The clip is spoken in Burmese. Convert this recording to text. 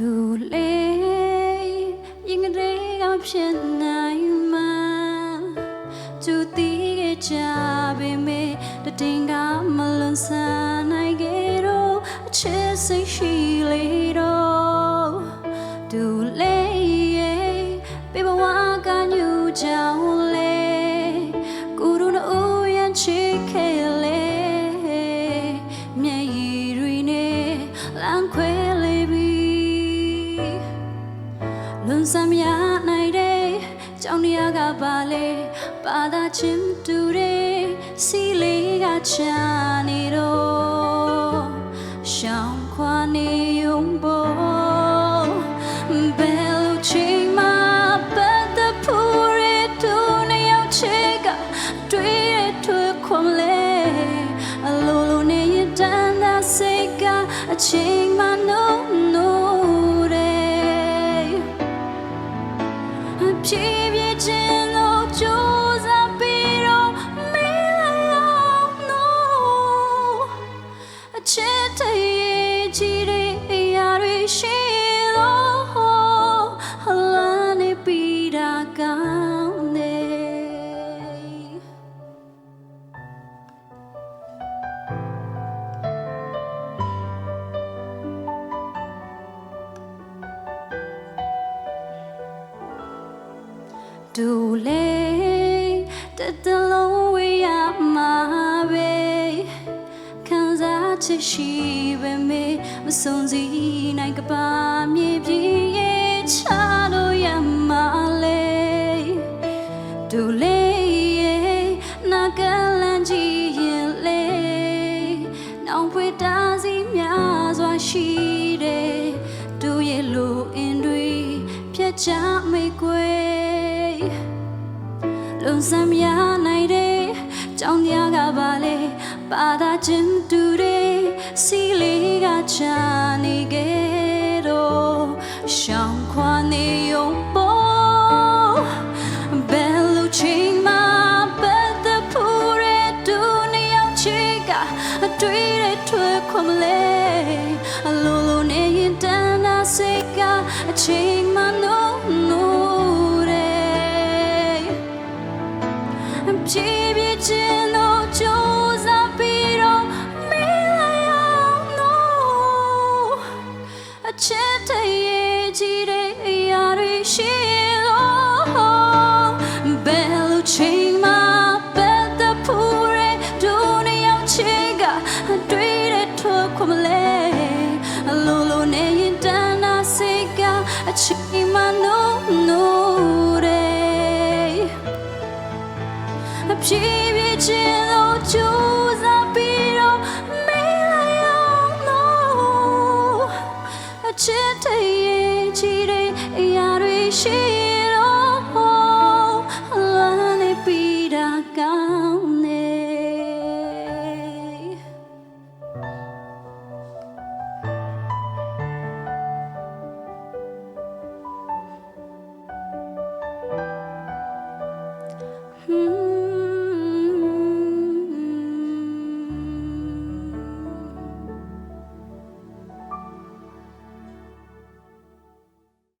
ဒူလေးရင်ကလေးကဖြစ်နိုင်မှာကျူတီးခဲ့ကြပေမဲ့တတင်ကမလွန်ဆန်နိုင်ခဲ့တော့အချစ်စိတ်ရှိလေတော့ဒူလေးရဲ့ပေဘဝကညူကြော လွန်ဆမ်းမရနိုင်တဲ့ကြောင်ရကပါလေပါသာချင်းတူတဲ့စီလေးကချာနေတော့ရှောင်းခွာနေုံပေါ်ဘယ်လိုချိန်မှပတ်သက်ဖို့ရတူနေရောက်ချေကတွေ့ရထွေးခွန်လေအလိုလိုနေရတန်တာစိတ်ကအချိန်မှနိုး ဒူလေးတတလုံးဝေးရမှာပဲခံစားချက်ရှိပဲမေမဆုံးစီနိုင်ကပါမြေပြေရဲ့ချ လွန်ဆမ်းရနိုင်တဲ့ကြောင်တရားကပါလေပါသာချင်းတူတဲ့စီလေးကချာနေခဲ့တော့ရှောင်းခွာနေုံပေါ်ဘယ်လိုချိန်မှပတ်သက်ဖို့ရတူနေအောင်ချေကအတွေ့ရထွေးခွန်လေအလိုလိုနေရင်တန်းတာစိတ်ကအချိန်မှနိုး